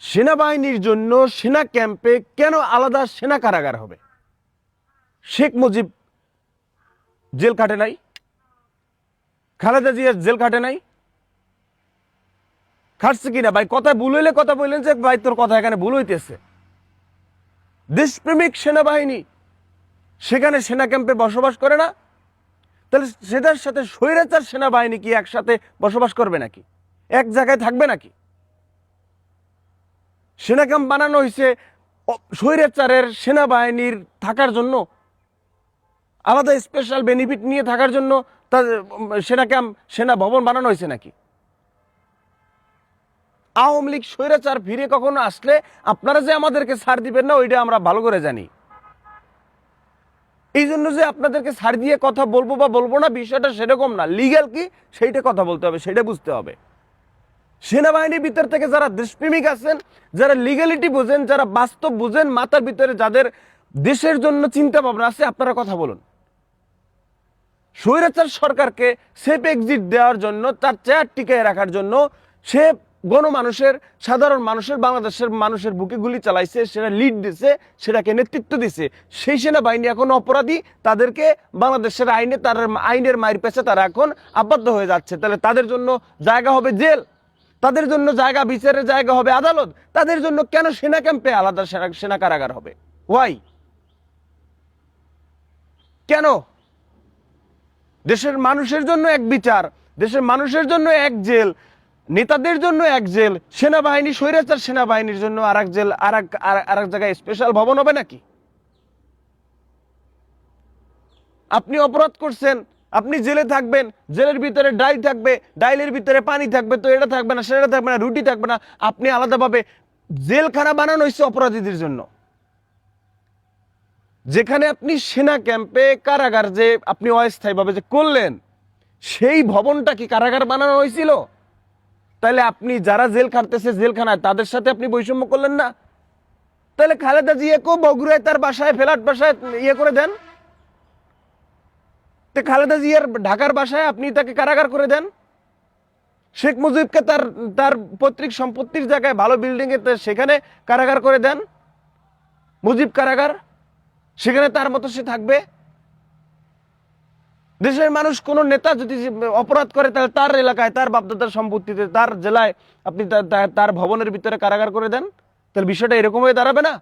সেনাবাহিনীর জন্য সেনা ক্যাম্পে কেন আলাদা সেনা কারাগার হবে? শেখ মুজিব জেল কাটে নাই? খালেদা জিয়ার জেল কাটে নাই? খাটছে কিনা ভাই? কথা ভুল হইলে কথা বললেন যে ভাই, তোর কথা এখানে ভুল হইতেছে। দেশপ্রেমিক সেনাবাহিনী সেখানে সেনা ক্যাম্পে বসবাস করে না? তাহলে সেটার সাথে স্বৈরাচার সেনাবাহিনী কি একসাথে বসবাস করবে নাকি? এক জায়গায় থাকবে নাকি? সেনা ক্যাম্প বানানো হয়েছে স্বৈরাচারের সেনাবাহিনীর থাকার জন্য আলাদা স্পেশাল বেনিফিট নিয়ে থাকার জন্য উম, সেনা ক্যাম্প সেনা ভবন বানানো হয়েছে নাকি? আওয়ামী লীগ স্বৈরাচার ফিরে কখনো আসলে আপনারা যে আমাদেরকে ছাড় দিবেন না ওইটা আমরা ভালো করে জানি। এই জন্য যে আপনাদেরকে ছাড় দিয়ে কথা বলব বা বলব না বিষয়টা সেরকম না। লিগ্যাল কি? সেইটা কথা বলতে হবে সেটা বুঝতে হবে। সেনাবাহিনীর ভিতর থেকে যারা দেশপ্রেমিক আছেন, যারা লিগ্যালিটি বোঝেন, যারা বাস্তব বুঝেন, মাথার ভিতরে যাদের দেশের জন্য চিন্তা ভাবনা আছে, আপনারা কথা বলুন। স্বৈরাচার সরকারকে সেফ এক্সিট দেওয়ার জন্য, তার চেয়ার টিকিয়ে রাখার জন্য সে গণমানুষের, সাধারণ মানুষের, বাংলাদেশের মানুষের বুকে গুলি চালাইছে, সেটা লিড দিছে, সেটাকে নেতৃত্ব দিছে। সেই সেনাবাহিনী এখন অপরাধী, তাদেরকে বাংলাদেশের আইনে, তার আইনের মায়ের পেছে, তারা এখন আবদ্ধ হয়ে যাচ্ছে। তাহলে তাদের জন্য জায়গা হবে জেল। তাদের জন্য জায়গা, বিচারের জায়গা হবে আদালত। তাদের জন্য কেন সেনা ক্যাম্পে আলাদা সেনা কারাগার হবে? ওয়াই কেন? দেশের মানুষের জন্য এক বিচার, দেশের মানুষের জন্য এক জেল, নেতাদের জন্য এক জেল, সেনাবাহিনী, স্বৈরাচার সেনাবাহিনীর জন্য আর এক জেল আর এক আর এক জায়গায় স্পেশাল ভবন হবে নাকি? আপনি অপরাধ করছেন আপনি জেলে থাকবেন, জেলের ভিতরে ডাইল থাকবে, ডাইলের ভিতরে পানি থাকবে, তো এটা থাকবে না, সেটা থাকবে না, রুটি থাকবে না, আপনি আলাদাভাবে জেলখানা বানানো হয়েছে অপরাধীদের জন্য। যেখানে আপনি সেনা ক্যাম্পে কারাগার যে আপনি অস্থায়ীভাবে যে করলেন, সেই ভবনটা কি কারাগার বানানো হয়েছিল? তাহলে আপনি যারা জেল খাটতেছে জেলখানায়, তাদের সাথে আপনি বৈষম্য করলেন না? তাহলে খালেদা জিয়াকেও বগুড়ায় তার বাসায়, ফ্ল্যাট বাসায় ইয়ে করে দেন? তো খালেদা জিয়ার ঢাকার বাসায় আপনি তাকে কারাগার করে দেন? শেখ মুজিবকে তার তার পৈতৃক সম্পত্তির জায়গায় ভালো বিল্ডিংয়ে সেখানে কারাগার করে দেন? মুজিব কারাগার? সেখানে তার মতো সে থাকবে? দেশের মানুষ কোন নেতা যদি অপরাধ করে, তাহলে তার এলাকায়, তার বাপদাদার সম্পত্তিতে, তার জেলায় আপনি তার ভবনের ভিতরে কারাগার করে দেন? তাহলে বিষয়টা এরকম হয়ে দাঁড়াবে না?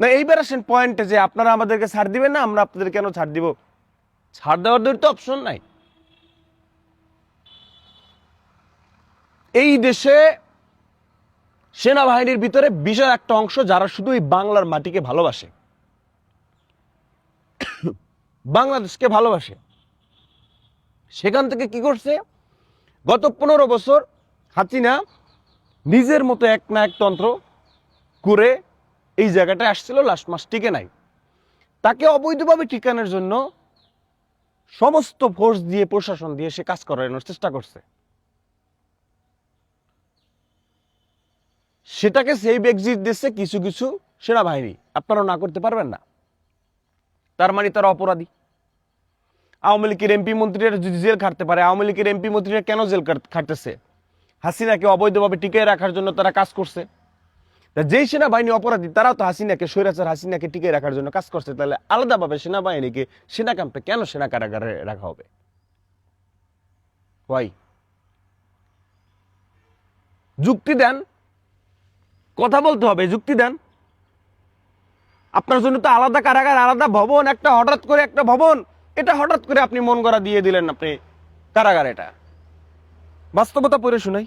না এইবার আসেন পয়েন্টে যে আপনারা আমাদেরকে ছাড় দিবেন না আমরা আপনাদের কেন ছাড় দিব? ছাড় দেওয়ার দূর তো অপশন নাই। এই দেশে সেনাবাহিনীর ভিতরে বিশাল একটা অংশ যারা শুধু এই বাংলার মাটিকে ভালোবাসে। বাংলাদেশকে ভালোবাসে। সেখান থেকে কি করছে? গত পনেরো বছর হাসিনা নিজের মতো এক না এক তন্ত্র করে এই জায়গাটায় আসছিল লাস্ট মাস টিকে নাই। তাকে অবৈধভাবে টিকানোর জন্য সমস্ত ফোর্স দিয়ে, প্রশাসন দিয়ে সে কাজ করানোর চেষ্টা করছে। সেটাকে সেই এক্সিট দিচ্ছে কিছু কিছু সেনাবাহিনী। আপনারা না করতে পারবেন না। তার মানে তারা অপরাধী। আওয়ামী লীগের এমপি মন্ত্রীরা যদি জেল খাটতে পারে, আওয়ামী লীগের এমপি মন্ত্রীরা কেন জেল খাটতেছে? হাসিনাকে অবৈধভাবে টিকে রাখার জন্য তারা কাজ করছে। যেই সেনাবাহিনী অপরাধী, তারাও তো হাসিনাকে, স্বৈরাচার হাসিনাকে টিকে রাখার জন্য কাজ করছে। তাহলে আলাদাভাবে সেনাবাহিনীকে, সেনা ক্যাম্পে কেন সেনা কারাগারে রাখা হবে? ওয়াই যুক্তি দেন। কথা বলতে হবে, যুক্তি দেন। আপনার জন্য তো আলাদা কারাগার, আলাদা ভবন, একটা হঠাৎ করে একটা ভবন। এটা হঠাৎ করে আপনি মন করা দিয়ে দিলেন আপনি কারাগার এটা। বাস্তবতা পড়ে শুনাই।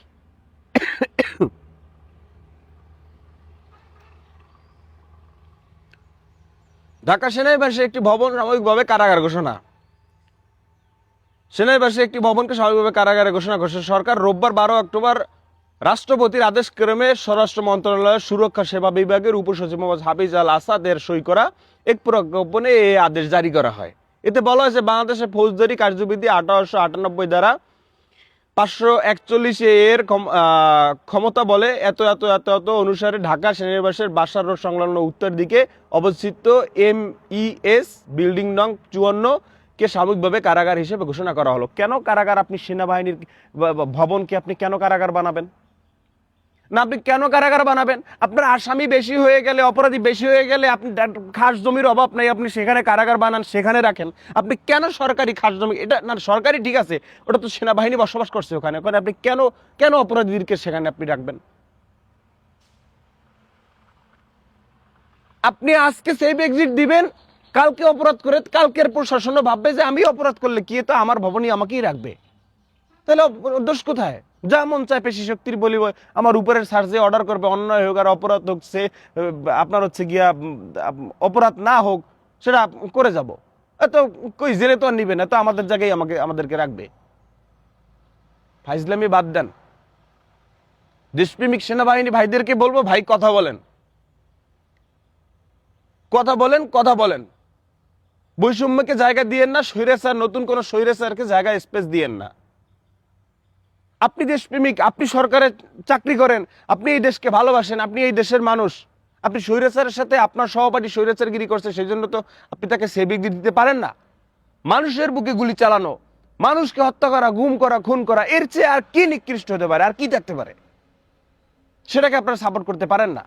ঢাকা সেনানিবাসে একটি ভবন সাময়িকভাবে কারাগার ঘোষণা। সেনানিবাসে একটি ভবনকে স্বাভাবিকভাবে কারাগারে ঘোষণা করছে সরকার। রোববার বারো অক্টোবর রাষ্ট্রপতির আদেশ ক্রমে স্বরাষ্ট্র মন্ত্রণালয়ের সুরক্ষা সেবা বিভাগের উপসচিব মোহাম্মদ হাফিজ আল আসাদের সই করা এক প্রজ্ঞাপনে এই আদেশ জারি করা হয়। এতে বলা হয়েছে বাংলাদেশের ফৌজদারি কার্যবিধি আঠারোশো আটানব্বই দ্বারা পাঁচশো একচল্লিশ এর ক্ষম- ক্ষমতা বলে এত এত এত এত অনুসারে ঢাকা সেনানিবাসের বাসার রোড সংলগ্ন উত্তর দিকে অবস্থিত এম এস বিল্ডিং নং চুয়ান্ন কে সাময়িকভাবে কারাগার হিসেবে ঘোষণা করা হলো। কেন কারাগার আপনি সেনাবাহিনীর ভবনকে আপনি কেন কারাগার বানাবেন? না, আপনি কেন কারাগার বানাবেন? আপনার আসামি বেশি হয়ে গেলে, অপরাধী বেশি হয়ে গেলে আপনি খাস জমির অভাব নাই, আপনি সেখানে কারাগার বানান, সেখানে রাখেন। আপনি কেন সরকারি খাস জমি, এটা না, সরকারি ঠিক আছে, ওটা তো সেনাবাহিনী বসবাস করছে ওখানে ওখানে আপনি কেন কেন অপরাধীদেরকে সেখানে আপনি রাখবেন? আপনি আজকে সেফ এক্সিট দিবেন, কালকে অপরাধ করে, কালকের প্রশাসনও ভাববে যে আমি অপরাধ করলে কি তো আমার ভবনই আমাকেই রাখবে। তাহলে দোষ কোথায়? যা মন চায় পেশি শক্তির বলিব, আমার উপরের সার্জে অর্ডার করবে, অন্যায় হোক আর অপরাধ হোক, সে আপনার হচ্ছে গিয়া অপরাধ না হোক, সেটা করে যাব। এত কই, জেলে তো আর নিবে না তো আমাদের জায়গায় আমাকে, আমাদেরকে রাখবে। ফাইজলামি বাদ দেন। দেশপ্রেমিক সেনাবাহিনী ভাইদেরকে বলব, ভাই কথা বলেন। কথা বলেন কথা বলেন। বৈষম্যকে জায়গা দিয়েন না, স্বৈরাচার, নতুন কোন স্বৈরাচারকে জায়গা স্পেস দিয়েন না। আপনি দেশপ্রেমিক, আপনি সরকারের চাকরি করেন, আপনি এই দেশকে ভালোবাসেন, আপনি এই দেশের মানুষ। আপনি স্বৈরাচারের সাথে আপনার সহপাঠী স্বৈরাচারগিরি করছে সেই জন্য তো আপনি তাকে সেবিক দিতে পারেন না। মানুষের বুকে গুলি চালানো, মানুষকে হত্যা করা, গুম করা, খুন করা, এর চেয়ে আর কি নিকৃষ্ট হতে পারে, আর কি থাকতে পারে? সেটাকে আপনারা সাপোর্ট করতে পারেন না।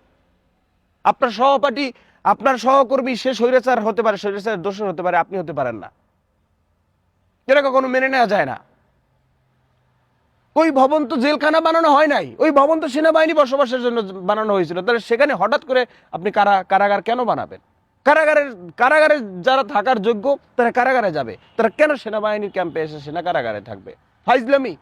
আপনার সহপাঠী, আপনার সহকর্মী, সে স্বৈরাচার হতে পারে স্বৈরাচার দোষর হতে পারে, আপনি হতে পারেন না। এটা কখনো মেনে নেওয়া যায় না। ওই ভবন তো জেলখানা বানানো হয় নাই। ওই ভবন তো সেনাবাহিনী বসবাসের জন্য বানানো হয়েছিল। তাহলে সেখানে হঠাৎ করে আপনি কারা, কারাগার কেন বানাবেন? কারাগারের, কারাগারে যারা থাকার যোগ্য, তারা কারাগারে যাবে। তারা কেন সেনাবাহিনীর ক্যাম্পে এসে সেনা কারাগারে থাকবে? ফাইজলামি।